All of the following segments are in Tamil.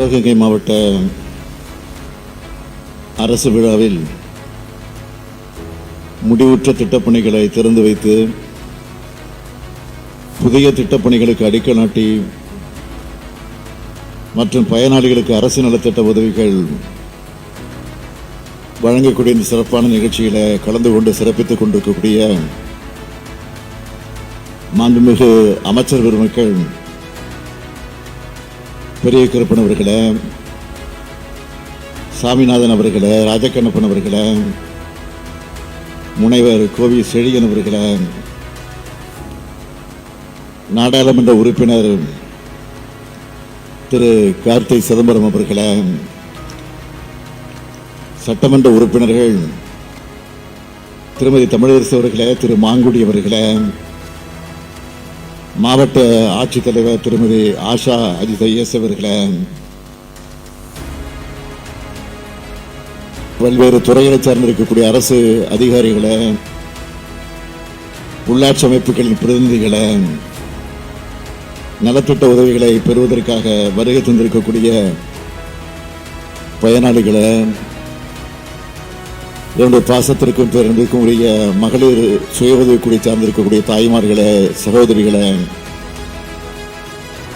சிவகங்கை மாவட்ட அரசு விழாவில் முடிவுற்ற திட்டப்பணிகளை திறந்து வைத்து புதிய திட்டப்பணிகளுக்கு அடிக்கல் நாட்டி மற்றும் பயனாளிகளுக்கு அரசு நலத்திட்ட உதவிகள் வழங்கக்கூடிய இந்த சிறப்பான நிகழ்ச்சியில் கலந்து கொண்டு சிறப்பித்துக் கொண்டிருக்கக்கூடிய மாண்புமிகு அமைச்சர் பெருமக்கள் பெரிய கருப்பன் அவர்களே சாமிநாதன் அவர்களே ராஜக்கண்ணப்பன் அவர்களே முனைவர் கோவி செழியன் அவர்களே நாடாளுமன்ற உறுப்பினர் திரு கார்த்தை சிதம்பரம் அவர்களே சட்டமன்ற உறுப்பினர்கள் திருமதி தமிழரசு அவர்களே திரு மாங்குடி அவர்களே மாவட்ட ஆட்சித்தலைவர் திருமதி ஆஷா அஜித் ஐஎஸ் பல்வேறு துறைகளை சார்ந்திருக்கக்கூடிய அரசு அதிகாரிகளை உள்ளாட்சி அமைப்புகளின் பிரதிநிதிகளை நலத்திட்ட உதவிகளை பெறுவதற்காக வருகை தந்திருக்கக்கூடிய பயனாளிகளை என்னுடைய பாசத்திற்கும் பிறந்திருக்கும் உரிய மகளிர் சுய உதவிக்குழு சார்ந்திருக்கக்கூடிய தாய்மார்களே சகோதரிகளே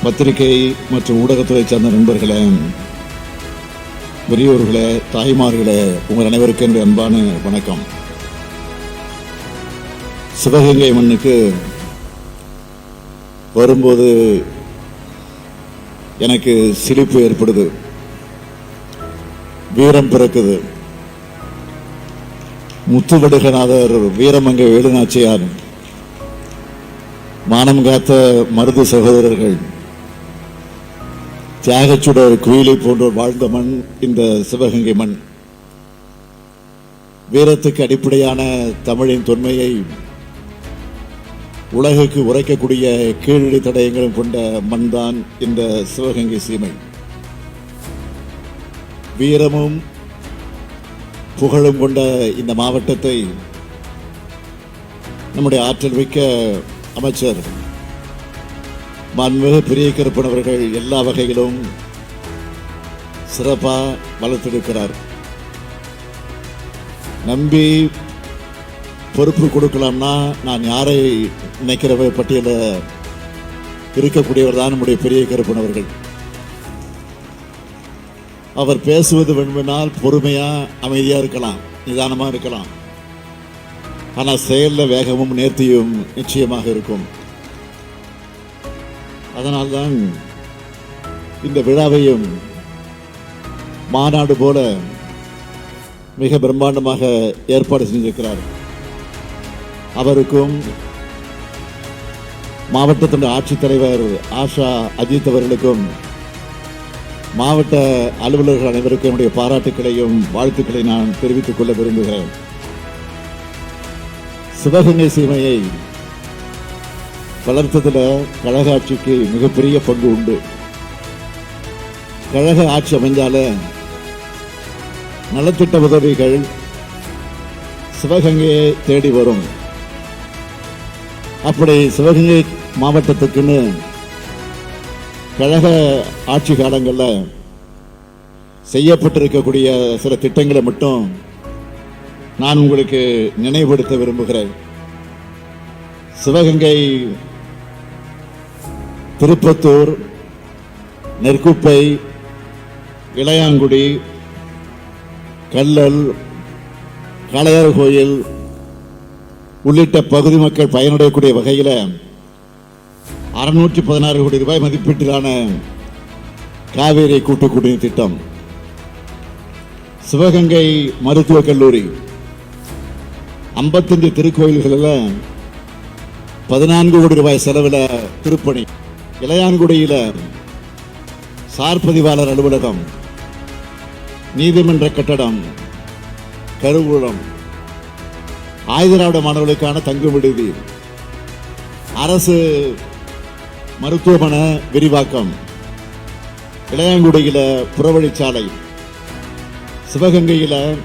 பத்திரிகை மற்றும் ஊடகத்துறை சார்ந்த நண்பர்களே பெரியோர்களே தாய்மார்களே உங்கள் அனைவருக்கும் என்னுடைய அன்பான வணக்கம். சிவகங்கை மண்ணுக்கு வரும்போது எனக்கு சிரிப்பு ஏற்படுது. வீரம் பிறக்குது. முத்துவடுகநாதர் வீரமங்கை வேலுநாச்சியார் மானம் காத்த மருது சகோதரர்கள் தியாகச்சுடர் குயிலை போன்றோர் வாழ்ந்த மண் இந்த சிவகங்கை மண். வீரத்துக்கு அடிப்படையான தமிழின் தொன்மையை உலகுக்கு உரைக்கக்கூடிய கீழடி தடயங்களும் கொண்ட மண்தான் இந்த சிவகங்கை சீமை. வீரமும் புகழும் கொண்ட இந்த மாவட்டத்தை நம்முடைய ஆற்றல் மிக்க அமைச்சர் மன்மிகு பெரிய கருப்பன் அவர்கள் எல்லா வகையிலும் சிறப்பாக வளர்த்திருக்கிறார். நம்பி பொறுப்பு கொடுக்கலாம்னா நான் யாரை நினைக்கிற பட்டியலில் இருக்கக்கூடியவர் தான் நம்முடைய பெரிய கருப்பன் அவர்கள். அவர் பேசுவது வேண்டுமென்றால் பொறுமையா அமைதியா இருக்கலாம் நிதானமாக இருக்கலாம். ஆனால் செயலில் வேகமும் நேர்த்தியும் நிச்சயமாக இருக்கும். அதனால்தான் இந்த விழாவையும் மாநாடு போல மிக பிரம்மாண்டமாக ஏற்பாடு செஞ்சிருக்கிறார். அவருக்கும் மாவட்டத்தின் ஆட்சித்தலைவர் ஆஷா அஜித் அவர்களுக்கும் மாவட்ட அலுவலர்கள் அனைவருக்கும் என்னுடைய பாராட்டுக்களையும் வாழ்த்துக்களை நான் தெரிவித்துக் கொள்ள விரும்புகிறேன். சிவகங்கை சீமையை வளர்த்ததில் கழக ஆட்சிக்கு மிகப்பெரிய பங்கு உண்டு. கழக ஆட்சி அமைஞ்சால நலத்திட்ட உதவிகள் சிவகங்கையை தேடி வரும். அப்படி சிவகங்கை மாவட்டத்துக்குன்னு கழக ஆட்சி காலங்களில் செய்யப்பட்டிருக்கக்கூடிய சில திட்டங்களை மட்டும் நான் உங்களுக்கு நினைவுபடுத்த விரும்புகிறேன். சிவகங்கை திருப்பத்தூர் நெற்குப்பை இளையாங்குடி கல்லல் காளையார் கோயில் உள்ளிட்ட பகுதி மக்கள் பயனடையக்கூடிய வகையில் அறுநூற்றி பதினாறு கோடி ரூபாய் மதிப்பீட்டிலான காவேரி கூட்டு குடிநீர் திட்டம். சிவகங்கை மருத்துவக் கல்லூரி. ஐம்பத்தஞ்சு திருக்கோயில்களில் பதினான்கு கோடி ரூபாய் செலவில் திருப்பணி. இளையான்குடியில் சார் பதிவாளர் அலுவலகம் நீதிமன்ற கட்டடம் கருவூலம் ஆயுதராவிட மாணவர்களுக்கான தங்கும் விடுதி அரசு மருத்துவமனை விரிவாக்கம். இளையாங்குடியில் புறவழிச்சாலை. சிவகங்கையில்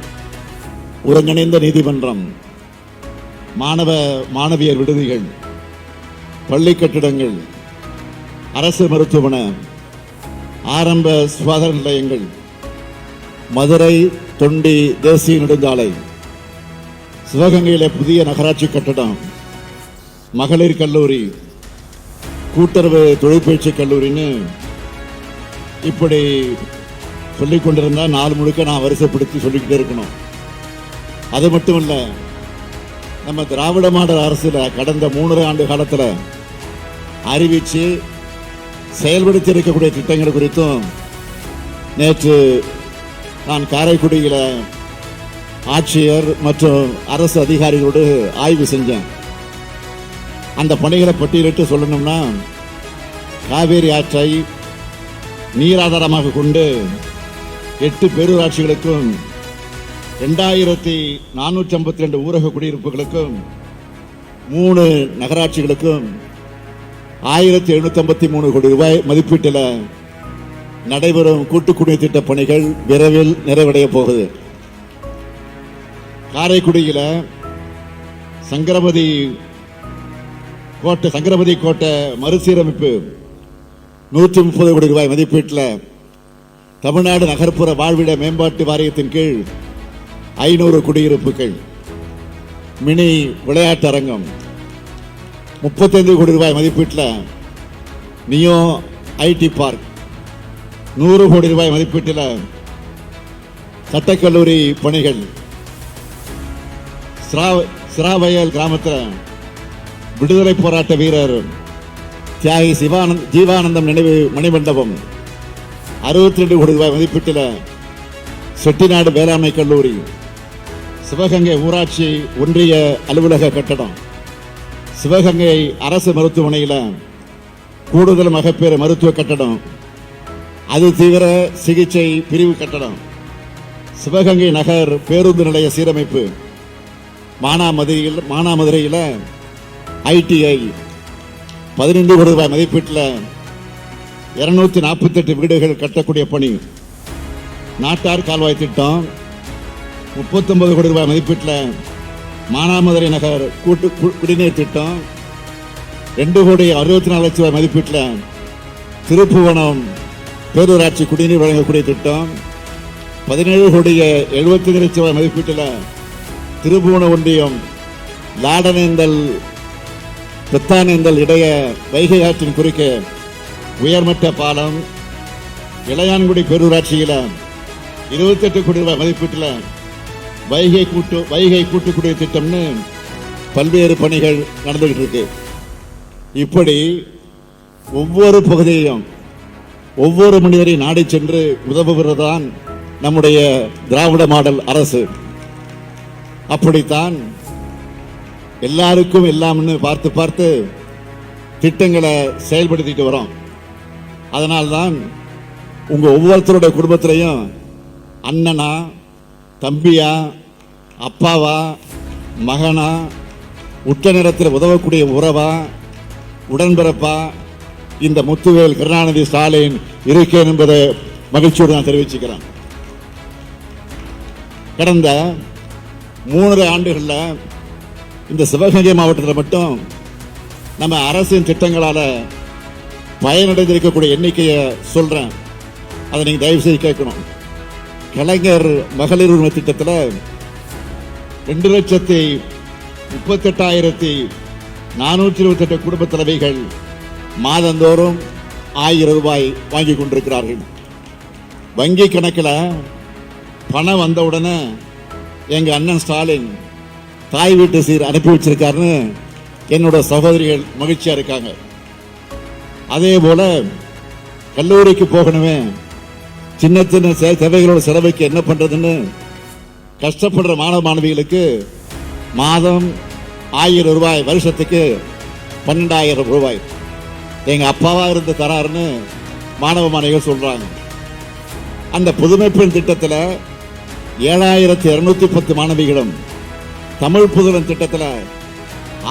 ஒருங்கிணைந்த நீதிமன்றம். மாணவ மாணவியர் விடுதிகள். பள்ளி கட்டிடங்கள். அரசு மருத்துவமனை. ஆரம்ப சுகாதார நிலையங்கள். மதுரை தொண்டி தேசிய நெடுஞ்சாலை. சிவகங்கையில் புதிய நகராட்சி கட்டடம். மகளிர் கல்லூரி. கூட்டுறவு தொழிற்பயிற்சி கல்லூரின்னு இப்படி சொல்லிக் கொண்டிருந்தா நாள் முழுக்க நான் வரிசைப்படுத்தி சொல்லிக்கிட்டே இருக்கணும். அது மட்டும் இல்லை நம்ம திராவிட மாடல் அரசில் கடந்த மூணரை ஆண்டு காலத்தில் அறிவித்து செயல்படுத்தி இருக்கக்கூடிய திட்டங்கள் குறித்தும் நேற்று நான் காரைக்குடியில் ஆட்சியர் மற்றும் அரசு அதிகாரிகளோடு ஆய்வு செஞ்சேன். அந்த பணிகளை பட்டியலிட்டு சொல்லணும்னா காவேரி ஆற்றை நீராதாரமாக கொண்டு எட்டு பேரூராட்சிகளுக்கும் ரெண்டாயிரத்தி நானூற்றி ஐம்பத்தி ரெண்டு ஊரக குடியிருப்புகளுக்கும் மூணு நகராட்சிகளுக்கும் ஆயிரத்தி எழுநூற்றம்பத்தி ஐம்பத்தி மூணு கோடி ரூபாய் மதிப்பீட்டில் நடைபெறும் கூட்டு குடிநீர் திட்ட பணிகள் விரைவில் நிறைவடைய போகுது. காரைக்குடியில் சங்கரபதி கோட்டை சங்கரபதி கோட்டை மறுசீரமைப்பு. நூற்றி முப்பது கோடி ரூபாய் மதிப்பீட்டில் தமிழ்நாடு நகர்ப்புற வாழ்விட மேம்பாட்டு வாரியத்தின் கீழ் ஐநூறு குடியிருப்புகள். மினி விளையாட்டு அரங்கம். முப்பத்தைந்து கோடி ரூபாய் மதிப்பீட்டில் நியோ ஐடி பார்க். நூறு கோடி ரூபாய் மதிப்பீட்டில் சட்டக்கல்லூரி பணிகள். சிரா- சிராவயல் கிராமத்தில் விடுதலை போராட்ட வீரர் தியாகி சிவானந்த் ஜீவானந்தம் நினைவு மணிமண்டபம். அறுபத்தி ரெண்டு கோடி ரூபாய் மதிப்பீட்டில் செட்டிநாடு வேளாண்மை கல்லூரி சிவகங்கை ஊராட்சி ஒன்றிய அலுவலக கட்டடம் சிவகங்கை அரசு மருத்துவமனையில் கூடுதல் மகப்பேறு மருத்துவ கட்டடம் அது தீவிர சிகிச்சை பிரிவு கட்டடம் சிவகங்கை நகர் பேருந்து நிலைய சீரமைப்பு மானாமதுரையில் மானாமதுரையில் ஐடிஐ பதினைந்து கோடி ரூபாய் மதிப்பீட்டில் இருநூத்தி நாற்பத்தெட்டு வீடுகள் கட்டக்கூடிய பணி. நாட்டார் கால்வாய் திட்டம் முப்பத்தொன்பது கோடி ரூபாய் மதிப்பீட்டில் மானாமதுரை நகர் கூட்டு குடிநீர் திட்டம் ரெண்டு கோடி அறுபத்தி நாலு லட்சம் ரூபாய் மதிப்பீட்டில் திருப்புவனம் பேரூராட்சி குடிநீர் வழங்கக்கூடிய திட்டம் பதினேழு கோடிய எழுபத்தஞ்சு லட்சம் ரூபாய் மதிப்பீட்டில் திருபுவன ஒன்றியம் லாடனேந்தல் பித்தானேந்தல் இடைய வைகை ஆற்றின் குறுக்கே உயர்மட்ட பாலம் இளையான்குடி பேரூராட்சியில் இருபத்தெட்டு கோடி ரூபாய் மதிப்பீட்டில் வைகை கூட்டு வைகை கூட்டுக்குடி திட்டம்னு பல்வேறு பணிகள் நடந்துகிட்டு இருக்கு. இப்படி ஒவ்வொரு பகுதியையும் ஒவ்வொரு மனிதரை நாடி சென்று உதவுகிறதுதான் நம்முடைய திராவிட மாடல் அரசு. அப்படித்தான் எல்லாருக்கும் எல்லாம்னு பார்த்து பார்த்து திட்டங்களை செயல்படுத்திட்டு வரோம். அதனால்தான் உங்கள் ஒவ்வொருத்தருடைய குடும்பத்திலையும் அண்ணனா தம்பியா அப்பாவா மகனா உற்ற நேரத்தில் உதவக்கூடிய உறவா உடன்பிறப்பா இந்த முத்துவேல் கருணாநிதி ஸ்டாலின் இருக்கேன் என்பதை மகிழ்ச்சியோடு நான் தெரிவிச்சுக்கிறேன். கடந்த மூணரை ஆண்டுகளில் இந்த சிவகங்கை மாவட்டத்தில் மட்டும் நம்ம அரசின் திட்டங்களால் பயனடைந்திருக்கக்கூடிய எண்ணிக்கையை சொல்கிறேன் அதை நீங்கள் தயவு செய்து கேட்கணும். கலைஞர் மகளிர் உரிமை திட்டத்தில் ரெண்டு லட்சத்தி முப்பத்தெட்டாயிரத்தி நானூற்றி இருபத்தெட்டு குடும்ப தலைவிகள் மாதந்தோறும் ஆயிரம் ரூபாய் வாங்கி கொண்டிருக்கிறார்கள். வங்கி கணக்கில் பணம் வந்தவுடனே எங்கள் அண்ணன் ஸ்டாலின் தாய் வீட்டு சீர் அனுப்பி வச்சிருக்காருன்னு என்னோட சகோதரிகள் மகிழ்ச்சியா இருக்காங்க. அதே போல கல்லூரிக்கு போகணுமே சின்ன சின்ன தேவைகளோட செலவுக்கு என்ன பண்றதுன்னு கஷ்டப்படுற மாணவ மாணவிகளுக்கு மாதம் ஆயிரம் ரூபாய் வருஷத்துக்கு பன்னெண்டாயிரம் ரூபாய். எங்க அப்பாவா இருந்து தராருன்னு மாணவ மாணவிகள் சொல்றாங்க. அந்த புதுமை பெண் திட்டத்தில் ஏழாயிரத்தி இருநூத்தி பத்து மாணவிகளும் தமிழ் புதுவன் திட்டத்தில்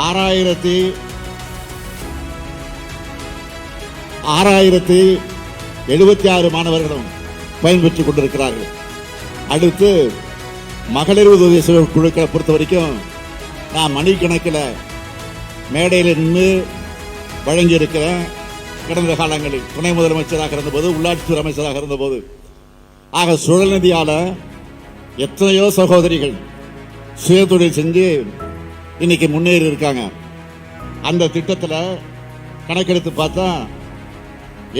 ஆறாயிரத்தி ஆறாயிரத்தி எழுபத்தி ஆறு மாணவர்களும் பயன்பெற்றுக் கொண்டிருக்கிறார்கள். அடுத்து மகளிர் உதவி குழுக்களை பொறுத்த வரைக்கும் நான் மணிக்கணக்கில் மேடையில் நின்று வழங்கியிருக்கிறேன். கடந்த காலங்களில் துணை முதலமைச்சராக இருந்தபோது உள்ளாட்சித்துறை அமைச்சராக இருந்தபோது. ஆக சுழல்நிதியால் எத்தனையோ சகோதரிகள் சுயதொழில் செஞ்சு இன்னைக்கு முன்னேறி இருக்காங்க. அந்த திட்டத்தில் கணக்கெடுத்து பார்த்தா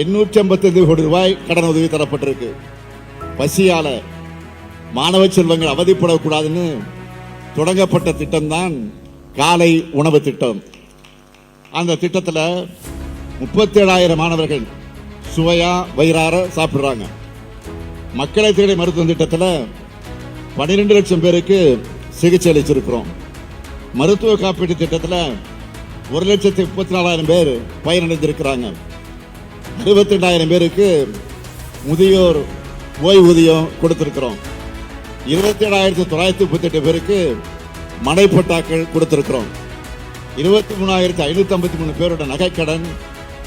எண்ணூற்றி ஐம்பத்தைந்து கோடி ரூபாய் கடன் உதவி தரப்பட்டிருக்கு. பசியால் மாணவ செல்வங்கள் அவதிப்படக்கூடாதுன்னு தொடங்கப்பட்ட திட்டம்தான் காலை உணவு திட்டம். அந்த திட்டத்தில் முப்பத்தேழாயிரம் மாணவர்கள் சுவையா வயிறார சாப்பிட்றாங்க. மக்களை தேடி மருத்துவ திட்டத்தில் பன்னிரெண்டு லட்சம் பேருக்கு சிகிச்சை அளிச்சிருக்கிறோம். மருத்துவ காப்பீட்டு திட்டத்தில் ஒரு லட்சத்தி முப்பத்தி நாலாயிரம் பேர் பயனடைந்திருக்கிறாங்க. அறுபத்தி ரெண்டாயிரம் பேருக்கு முதியோர் ஓய்வூதியம் கொடுத்துருக்குறோம். இருபத்தி ஏழாயிரத்தி தொள்ளாயிரத்தி முப்பத்தெட்டு பேருக்கு பேருக்கு மனைப்பட்டாக்கள் கொடுத்துருக்குறோம். இருபத்தி மூணாயிரத்தி ஐநூற்றி ஐம்பத்தி மூணு பேரோட நகைக்கடன்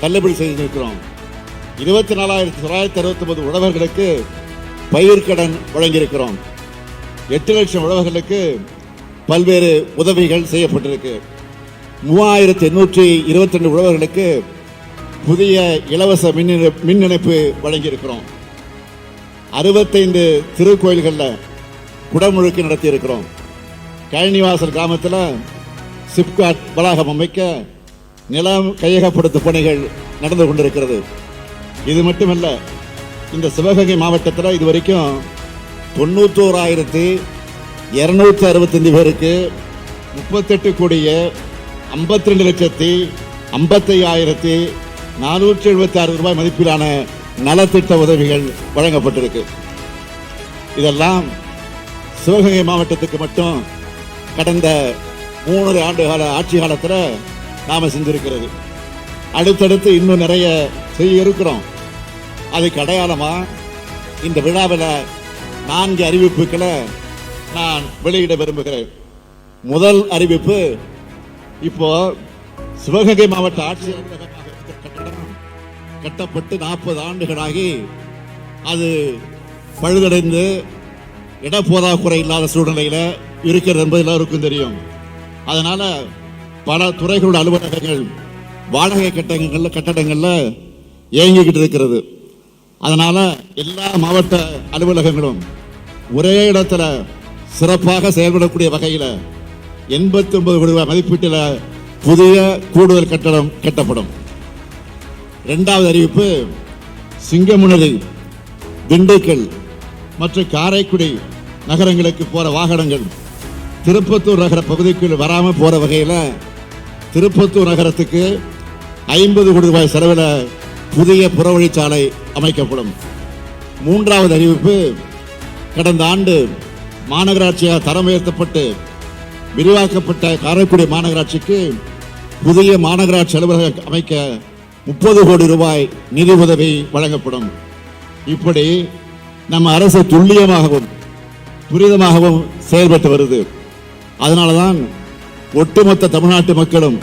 தள்ளுபடி செய்திருக்கிறோம். இருபத்தி நாலாயிரத்தி தொள்ளாயிரத்தி அறுபத்தி ஒன்பது உழவர்களுக்கு பயிர்க்கடன் வழங்கியிருக்கிறோம். எட்டு லட்சம் உழவர்களுக்கு பல்வேறு உதவிகள் செய்யப்பட்டிருக்கு. மூவாயிரத்தி எண்ணூற்றி இருபத்தி ரெண்டு உழவர்களுக்கு புதிய இலவச மின் இணை- மின் இணைப்பு வழங்கியிருக்கிறோம். அறுபத்தைந்து திருக்கோயில்களில் குடமுழுக்கு நடத்தியிருக்கிறோம். கழனிவாசல் கிராமத்தில் சிப்காட் வளாகம் அமைக்க நிலம் கையகப்படுத்தும் பணிகள் நடந்து கொண்டிருக்கிறது. இது மட்டுமல்ல இந்த சிவகங்கை மாவட்டத்தில் இதுவரைக்கும் தொண்ணூத்தோராயிரத்தி இரநூத்தி அறுபத்தஞ்சு பேருக்கு முப்பத்தெட்டு கோடியே ஐம்பத்தி ரெண்டு லட்சத்தி ஐம்பத்தையாயிரத்தி நானூற்றி எழுபத்தி ஆறு ரூபாய் மதிப்பிலான நலத்திட்ட உதவிகள் வழங்கப்பட்டிருக்கு. இதெல்லாம் சிவகங்கை மாவட்டத்துக்கு மட்டும் கடந்த மூணு ஆண்டு கால ஆட்சி காலத்தில் நாம் செஞ்சிருக்கிறது. அடுத்தடுத்து இன்னும் நிறைய செய்ய இருக்கிறோம். அதுக்கு அடையாளமாக இந்த விழாவில் நான்கு அறிவிப்புகளை நான் வெளியிட விரும்புகிறேன். முதல் அறிவிப்பு இப்போ சிவகங்கை மாவட்ட ஆட்சியர் அலுவலகமாக கட்டடம் கட்டப்பட்டு நாற்பது ஆண்டுகளாகி அது பழுதடைந்து இடப்போதாக்குறை இல்லாத சூழ்நிலையில் இருக்கிறது என்பது எல்லாருக்கும் தெரியும். அதனால் பல துறைகளோட அலுவலகங்கள் வாடகை கட்டங்களில் கட்டடங்களில் இயங்கிக்கிட்டு இருக்கிறது. அதனால் எல்லா மாவட்ட அலுவலகங்களும் ஒரே இடத்துல சிறப்பாக செயல்படக்கூடிய வகையில் எண்பத்தி ஒன்பது கோடி ரூபாய் மதிப்பீட்டில் புதிய கூடுதல் கட்டடம் கட்டப்படும். ரெண்டாவது அறிவிப்பு சிங்கமுனரி திண்டுக்கல் மற்றும் காரைக்குடி நகரங்களுக்கு போகிற வாகனங்கள் திருப்பத்தூர் நகர பகுதிக்குள் வராமல் போகிற வகையில் திருப்பத்தூர் நகரத்துக்கு ஐம்பது கோடி ரூபாய் செலவில் புதிய புறவழிச்சாலை அமைக்கப்படும். மூன்றாவது அறிவிப்பு கடந்த ஆண்டு மாநகராட்சியாக தரம் உயர்த்தப்பட்டு விரிவாக்கப்பட்ட காரைக்குடி மாநகராட்சிக்கு புதிய மாநகராட்சி அலுவலக அமைக்க முப்பது கோடி ரூபாய் நிதி உதவி வழங்கப்படும். இப்படி நம்ம அரசு துல்லியமாகவும் துரிதமாகவும் செயல்பட்டு வருது. அதனால தான் ஒட்டுமொத்த தமிழ்நாட்டு மக்களும்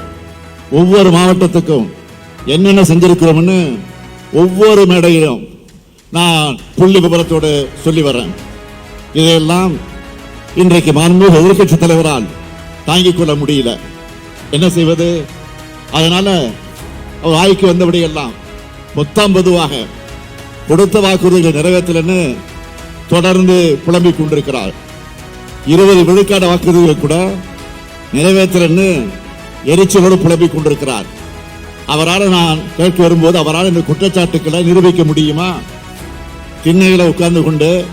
ஒவ்வொரு மாவட்டத்துக்கும் என்னென்ன செஞ்சிருக்கிறோம்னு ஒவ்வொரு மேடையிலும் நான் புள்ளி விபரத்தோடு சொல்லி வரேன் இதையெல்லாம் இன்றைக்கு மாண்புமிகு எதிர்கட்சி தலைவரால் தாங்கிக் கொள்ள முடியல. என்ன செய்வது? அதனால அவர் வாய்க்கு வந்தபடி எல்லாம் மொத்தம் பொதுவாக கொடுத்த வாக்குறுதிகளை நிறைவேற்றலன்னு தொடர்ந்து புலம்பிக் கொண்டிருக்கிறார். இருபது விழுக்காடு வாக்குறுதிகளை கூட நிறைவேற்றலன்னு எரிச்சலோடு புலம்பிக் கொண்டிருக்கிறார். அவரால் நான் கேட்க வரும்போது அவரால் இந்த குற்றச்சாட்டுக்களை நிரூபிக்க முடியுமா? திண்ணையில் உட்கார்ந்து கொண்டு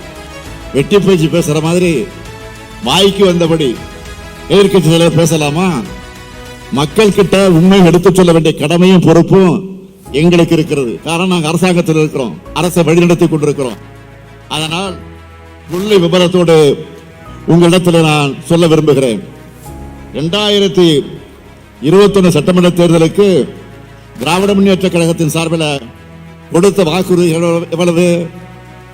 வெட்டி பேச்சு பேசுகிற மாதிரி வாய்க்கு வந்தபடி எதிர்கட்சி தலைவர் பேசலாமா? மக்கள் கிட்ட உண்மை எடுத்துச் சொல்ல வேண்டிய கடமையும் பொறுப்பும் எங்களுக்கு இருக்கிறது. காரணம் நாங்கள் அரசாங்கத்தில் இருக்கிறோம். அரசை வழிநடத்தி கொண்டிருக்கிறோம். அதனால் புள்ளி விபரத்தோடு உங்களிடத்தில் நான் சொல்ல விரும்புகிறேன். ரெண்டாயிரத்தி இருபத்தொன்னு சட்டமன்ற தேர்தலுக்கு திராவிட முன்னேற்ற கழகத்தின் சார்பில் கொடுத்த வாக்குறுதி எவ்வளவு- எவ்வளவு?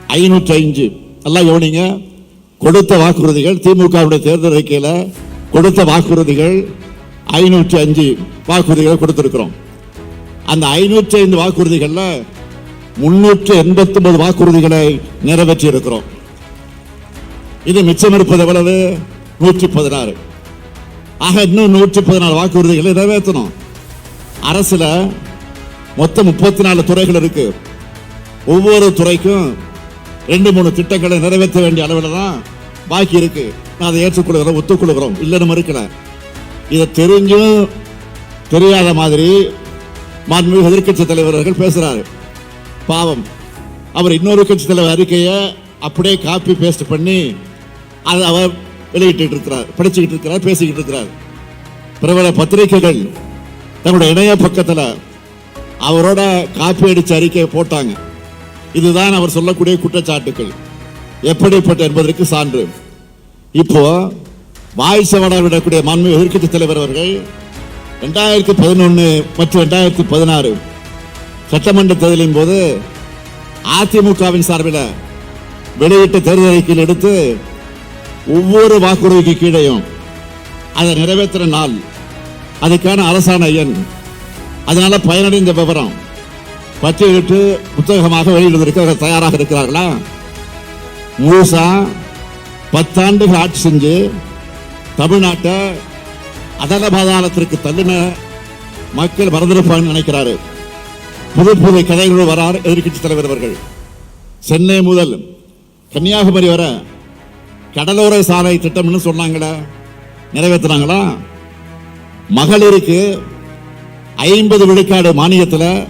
ஐநூற்றி ஐந்து. நல்லா கவனிங்க. கொடுத்த வாக்குறுதிகள் திமுகவுடைய தேர்தல் அறிக்கையில் கொடுத்த வாக்குறுதிகள் ஐநூற்றி அஞ்சு வாக்குறுதிகளை கொடுத்துருக்கிறோம். அந்த ஐநூற்றி ஐந்து வாக்குறுதிகளில் முன்னூற்று எண்பத்தி ஒன்பது வாக்குறுதிகளை நிறைவேற்றி இருக்கிறோம் இது மிச்சம் இருப்பது எவ்வளவு? நூற்றி பதினாறு. ஆக இன்னும் நூற்றி பதினாறு வாக்குறுதிகளை நிறைவேற்றணும். அரசில் மொத்தம் முப்பத்தி நாலு துறைகள் இருக்கு. ஒவ்வொரு துறைக்கும் ரெண்டு மூணு திட்டங்களை நிறைவேற்ற வேண்டிய அளவில் தான் பாக்கி இருக்கு. நான் அதை ஏற்றுக்கொள்கிறோம் ஒத்துக்கொள்கிறோம். இல்லைன்னு மறுக்கல. இதை தெரிஞ்சும் தெரியாத மாதிரி மாண்புமிகு எதிர்கட்சி தலைவர்கள் பேசுறாரு. பாவம். அவர் இன்னொரு கட்சி தலைவர் அறிக்கையை அப்படியே காப்பி பேஸ்ட் பண்ணி அதை அவர் வெளியிட்டு இருக்கிறார் படிச்சுக்கிட்டு இருக்கிறார் பேசிக்கிட்டு இருக்கிறார். பிரபல பத்திரிகைகள் தங்களுடைய இணைய பக்கத்தில் அவரோட காப்பி அடிச்ச அறிக்கையை போட்டாங்க. இதுதான் அவர் சொல்லக்கூடிய குற்றச்சாட்டுகள். எப்படிப்பட்ட என்பதற்கு சான்று. இப்போ வாய் சவடார் விடக்கூடிய மாண்பு எதிர்க்கட்சி தலைவர் அவர்கள் ரெண்டாயிரத்தி பதினொன்று மற்றும் ரெண்டாயிரத்தி பதினாறு சட்டமன்ற தேர்தலின் போது அதிமுகவின் சார்பில் வெளியிட்ட தேர்தல் அறிக்கையில் எடுத்து ஒவ்வொரு வாக்குறுதிக்கு கீழேயும் அதை நிறைவேற்றுற நாள் அதுக்கான அரசாணை எண். அதனால பயனடைந்த விவரம் பட்டியலிட்டு புத்தகமாக வெளியிடுவதற்கு அவர்கள் தயாராக இருக்கிறார்களா? முழுசா பத்தாண்டுகள் ஆட்சி செஞ்சு தமிழ்நாட்டை அதல பாதாளத்திற்கு தள்ளின மக்கள் மறந்திருப்பாங்கன்னு நினைக்கிறாரு. புது புது கதைகளோடு வரார் எதிர்க்கட்சி தலைவர் அவர்கள். சென்னை முதல் கன்னியாகுமரி வர கடலோர சாலை திட்டம்னு சொன்னாங்களே நிறைவேற்றினாங்களா? மகளிருக்கு ஐம்பது விழுக்காடு மானியத்தில்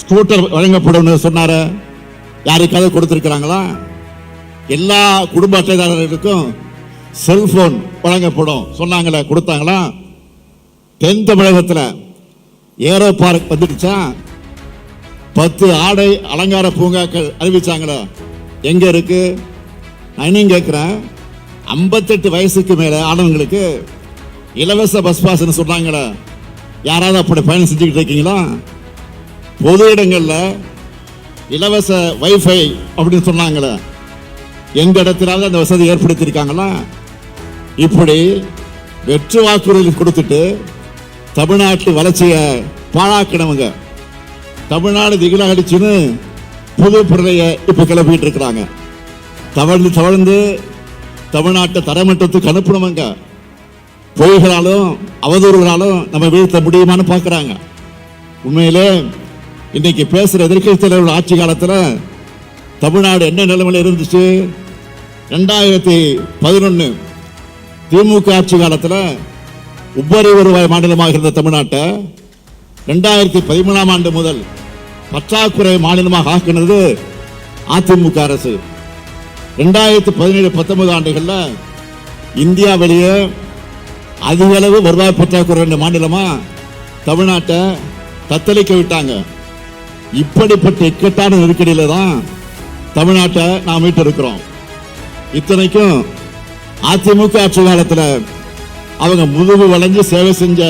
ஸ்கூட்டர் வழங்கப்படும் சொன்னார. யாருக்காவது கொடுத்துருக்குறாங்களா? எல்லா குடும்ப அட்டைதாரர்களுக்கும் செல்போன் வழங்கப்படும். சொன்னாங்களே கொடுத்தாங்களா? தென் தமிழகத்தில் ஏரோ பார்க் வந்துடுச்சா? பத்து ஆடை அலங்கார பூங்காக்கள் அறிவிச்சாங்களே. எங்க இருக்கு? நான் இன்னும் கேட்குறேன் ஐம்பத்தெட்டு வயசுக்கு மேலே ஆனவங்களுக்கு இலவச பஸ் பாஸ்ன்னு சொன்னாங்களே யாராவது அப்படி பயணம் செஞ்சுக்கிட்டு இருக்கீங்களா? பொது இடங்களில் இலவச வைஃபை அப்படின்னு சொன்னாங்களே. எங்க இடத்திலாவது அந்த வசதி ஏற்படுத்தியிருக்காங்களா? இப்படி வெற்று வாக்குறுதி கொடுத்துட்டு தமிழ்நாட்டு வளர்ச்சியை பாழாக்கினவங்க தமிழ்நாடு திகிலாடிச்சுன்னு புது பிறையை இப்போ கிளப்பிட்டு இருக்கிறாங்க. தவழ்ந்து தவழ்ந்து தமிழ்நாட்டை தரமட்டத்துக்கு அனுப்பணுமங்க பொய்களாலும் அவதூறுகளாலும் நம்ம வீழ்த்த முடியுமான்னு பார்க்குறாங்க. உண்மையிலே இன்னைக்கு பேசுகிற எதிர்கட்சியில் உள்ள ஆட்சி காலத்தில் தமிழ்நாடு என்ன நிலைமையில இருந்துச்சு? ரெண்டாயிரத்தி பதினொன்று திமுக ஆட்சி காலத்தில் உபரி வருவாய் மாநிலமாக இருந்த தமிழ்நாட்டை ரெண்டாயிரத்தி பதிமூணாம் ஆண்டு முதல் பற்றாக்குறை மாநிலமாக ஆக்கினது அதிமுக அரசு. ரெண்டாயிரத்தி பதினேழு பத்தொன்பது ஆண்டுகளில் இந்தியா வெளியே அதிக அளவு வருவாய் பற்றாக்குறை ரெண்டு மாநிலமா? தமிழ்நாட்டை தத்தளிக்க விட்டாங்க. இப்படிப்பட்ட இக்கட்டான நெருக்கடியில தான் தமிழ்நாட்டை நாம் மீட்டு இருக்கிறோம் இத்தனைக்கும் அதிமுக ஆட்சி காலத்தில் அவங்க முதுகு வளைஞ்சு சேவை செஞ்ச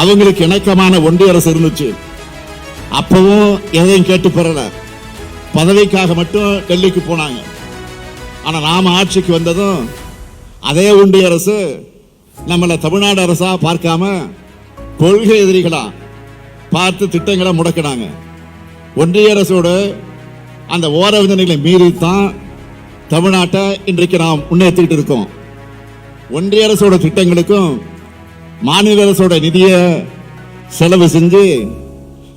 அவங்களுக்கு இணக்கமான ஒன்றிய அரசு இருந்துச்சு. அப்பவும் எதையும் கேட்டு பெறல. பதவிக்காக மட்டும் டெல்லிக்கு போனாங்க. ஆனால் நாம் ஆட்சிக்கு வந்ததும் அதே ஒன்றிய அரசு நம்மளை தமிழ்நாடு அரசா பார்க்காம கொள்கை எதிரிகளா பார்த்து திட்டங்களை முடக்கினாங்க. ஒன்றிய அரசோட அந்த ஓர விதனைகளை மீறித்தான் தமிழ்நாட்டை இன்றைக்கு நாம் முன்னேற்றிட்டு இருக்கோம். ஒன்றிய அரசோட திட்டங்களுக்கும் மாநில அரசோட நிதியை செலவு செஞ்சு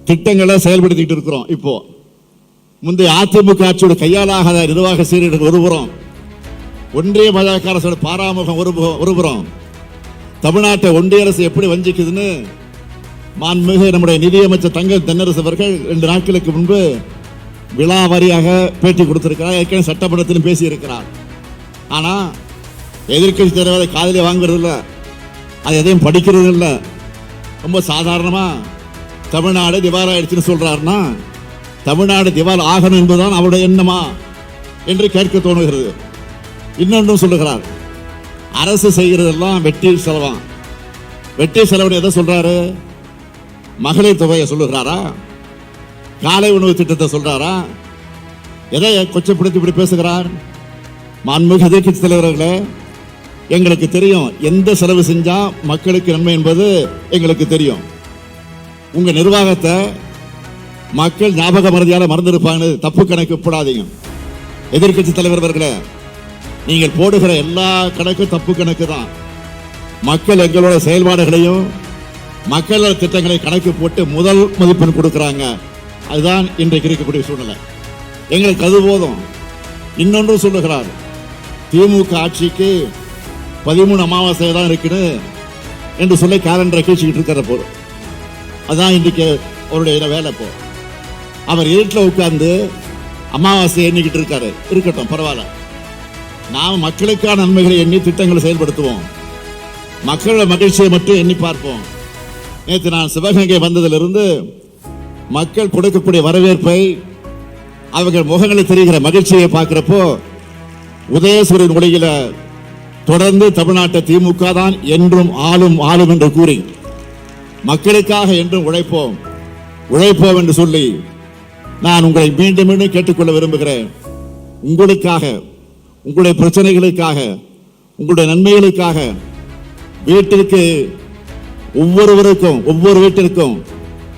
திட்டங்களை செயல்படுத்திட்டு இருக்கிறோம். இப்போ முந்தைய அதிமுக ஆட்சியோட கையாலாகாத நிர்வாக சீரழிவு ஒருபுறம் ஒன்றிய பாஜக அரசோட பாராமுகம் ஒரு ஒருபுறம் தமிழ்நாட்டை ஒன்றிய அரசு எப்படி வஞ்சிக்குதுன்னு மாண்புமிகு நம்முடைய நிதியமைச்சர் தங்க தென்னரசு அவர்கள் ரெண்டு நாட்களுக்கு முன்பு விழா வாரியாக பேட்டி கொடுத்திருக்கிறார். ஏற்கனவே சட்டமன்றத்திலும் பேசியிருக்கிறார். ஆனால் எதிர்க்கட்சி தலைவரை காதலி வாங்குறது இல்லை அது எதையும் படிக்கிறது இல்லை ரொம்ப சாதாரணமாக தமிழ்நாடு திவால் ஆயிடுச்சுன்னு சொல்கிறாருன்னா தமிழ்நாடு திவால் ஆகணும் என்பதுதான் அவருடைய எண்ணமா என்று கேட்க தோணுகிறது. இன்னொன்றும் சொல்லுகிறார். அரசு செய்கிறதெல்லாம் வெட்டி செலவாம். வெட்டி செலவுன்னு எதை சொல்றாரு? மகளிர் தொகையை சொல்லுகிறாரா? காலை உணவு திட்டத்தை சொல்றாரா? எதை கொச்சப்படுத்தி இப்படி பேசுகிறார்? மாண்புமிகு எதிர்கட்சி தலைவர்களே எங்களுக்கு தெரியும் எந்த செலவு செஞ்சா மக்களுக்கு நன்மை என்பது எங்களுக்கு தெரியும். உங்க நிர்வாகத்தை மக்கள் ஞாபக மறதியால மறந்திருப்பாங்க தப்பு கணக்கு போடாதீங்க. எதிர்க்கட்சி தலைவர் நீங்கள் போடுகிற எல்லா கணக்கும் தப்பு கணக்கு தான். மக்கள் எங்களோட செயல்பாடுகளையும் மக்கள் திட்டங்களை கணக்கு போட்டு முதல் மதிப்பெண் கொடுக்குறாங்க. அதுதான் இன்றைக்கு இருக்கக்கூடிய சூழ்நிலை. எங்களுக்கு அது போதும். இன்னொன்று சொல்லுகிறார் திமுக ஆட்சிக்கு பதிமூணு அமாவாசை தான் இருக்குன்னு என்று சொல்லி கேலண்டரை கீழ்ச்சிக்கிட்டு இருக்கிற போது அதான் இன்றைக்கு அவருடைய வேலை இப்போ அவர் இருட்டில் உட்கார்ந்து அமாவாசை எண்ணிக்கிட்டு இருக்காரு. இருக்கட்டும் பரவாயில்ல. நாம் மக்களுக்கான நன்மைகளை எண்ணி திட்டங்களை செயல்படுத்துவோம். மக்களோட மகிழ்ச்சியை மட்டும் எண்ணி பார்ப்போம். நேற்று நான் சிவகங்கை வந்ததிலிருந்து மக்கள் கொடுக்கக்கூடிய வரவேற்பை அவர்கள் முகங்களை தெரிகிற மகிழ்ச்சியை பார்க்குறப்போ உதயசூரியன் ஒளியில தொடர்ந்து தமிழ்நாட்டை திமுக தான் என்றும் ஆளும் ஆளும் என்று கூறி மக்களுக்காக என்றும் உழைப்போம். உழைப்போம் என்று சொல்லி நான் உங்களை மீண்டும் மீண்டும் கேட்டுக்கொள்ள விரும்புகிறேன். உங்களுக்காக உங்களுடைய பிரச்சனைகளுக்காக உங்களுடைய நன்மைகளுக்காக வீட்டிற்கு ஒவ்வொருவருக்கும் ஒவ்வொரு வீட்டிற்கும்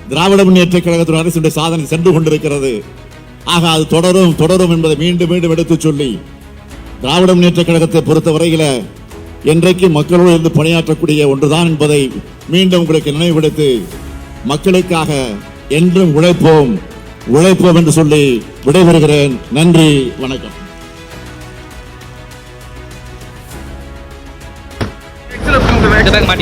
திராவிட முன்னேற்ற கழகத்தின் அரசுடைய சாதனை சென்று கொண்டிருக்கிறது. ஆக அது தொடரும் தொடரும் என்பதை மீண்டும் மீண்டும் எடுத்துச் சொல்லி திராவிட முன்னேற்ற கழகத்தை பொறுத்தவரையில் என்றைக்கு மக்களோடு இருந்து பணியாற்றக்கூடிய ஒன்றுதான் என்பதை மீண்டும் உங்களுக்கு நினைவுபடுத்தி மக்களுக்காக என்றும் உழைப்போம் உழைப்போம் என்று சொல்லி விடைபெறுகிறேன். நன்றி வணக்கம். இந்த பேக் மாட்டி